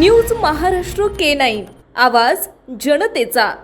News Maharashtra K nine. आवाज जनतेचा.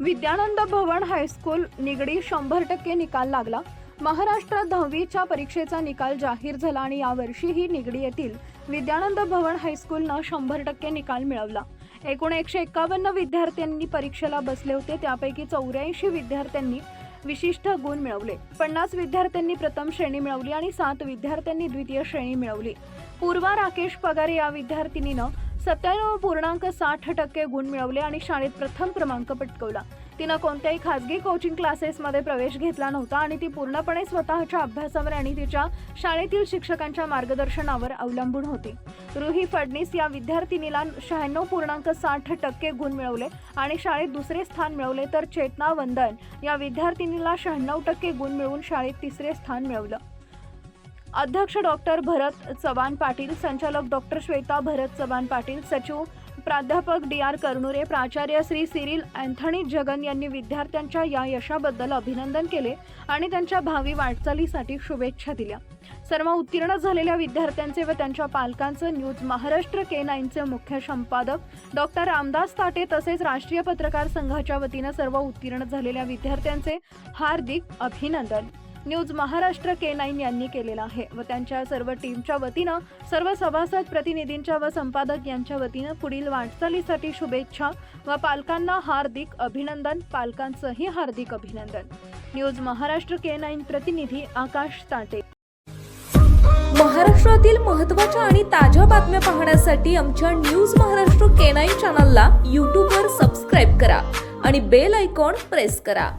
विद्यानंद भवन high school Nigdi शंभर टक्के निकाल लागला. महाराष्ट्रात दहावीच्या परीक्षेचा निकाल जाहीर झाला आणि यावर्षीही निगडी येथील विद्यानंद भवन हायस्कूलनं शंभर टक्के निकाल मिळवला. एकूण एकशे एक्कावन्न विद्यार्थ्यांनी परीक्षेला बसले होते. त्यापैकी चौऱ्याऐंशी विद्यार्थ्यांनी विशिष्ट गुण मिळवले. पन्नास विद्यार्थ्यांनी प्रथम श्रेणी मिळवली आणि सात विद्यार्थ्यांनी द्वितीय श्रेणी मिळवली. पूर्वा राकेश पगारे या विद्यार्थिनीनं सत्त्याण्णव पूर्णांक साठ टक्के गुण मिळवले आणि शाळेत प्रथम क्रमांक पटकवला. तिनं कोणत्याही खाजगी कोचिंग क्लासेसमध्ये प्रवेश घेतला नव्हता आणि ती पूर्णपणे स्वतःच्या अभ्यासावर आणि तिच्या शाळेतील शिक्षकांच्या मार्गदर्शनावर अवलंबून होती. रुही फडणीस या विद्यार्थिनीला शहाण्णव पूर्णांक साठ टक्के गुण मिळवले आणि शाळेत दुसरे स्थान मिळवले तर चेतना वंदन या विद्यार्थिनीला शहाण्णव टक्के गुण मिळवून शाळेत तिसरे स्थान मिळवलं. अध्यक्ष डॉक्टर भरत चव्हाण पाटील संचालक डॉक्टर श्वेता भरत चव्हाण पाटील सचिव प्राध्यापक डी आर कर्णुरे प्राचार्य श्री सिरिल अँथनी जगन यांनी विद्यार्थ्यांच्या या यशाबद्दल अभिनंदन केले आणि त्यांच्या भावी वाटचालीसाठी शुभेच्छा दिल्या. सर्व उत्तीर्ण झालेल्या विद्यार्थ्यांचे व त्यांच्या पालकांचं न्यूज महाराष्ट्र के नाईनचे मुख्य संपादक डॉक्टर रामदास ताटे तसेच राष्ट्रीय पत्रकार संघाच्या वतीनं सर्व उत्तीर्ण झालेल्या विद्यार्थ्यांचे हार्दिक अभिनंदन. न्यूज महाराष्ट्र के नाईन यांनी केलेला आहे व त्यांच्या सर्व टीमच्या वतीनं सर्व सभासद प्रतिनिधींच्या व संपादक यांच्या वतीनं पुढील वाटचालीसाठी शुभेच्छा व पालकांना हार्दिक अभिनंदन पालकांचंही हार्दिक अभिनंदन. न्यूज महाराष्ट्र के नाईन प्रतिनिधी आकाश ताटे. महाराष्ट्रातील महत्त्वाच्या आणि ताज्या बातम्या पाहण्यासाठी आमच्या न्यूज महाराष्ट्र के नाईन चॅनलला यूट्यूबवर सबस्क्राईब करा आणि बेल आयकॉन प्रेस करा.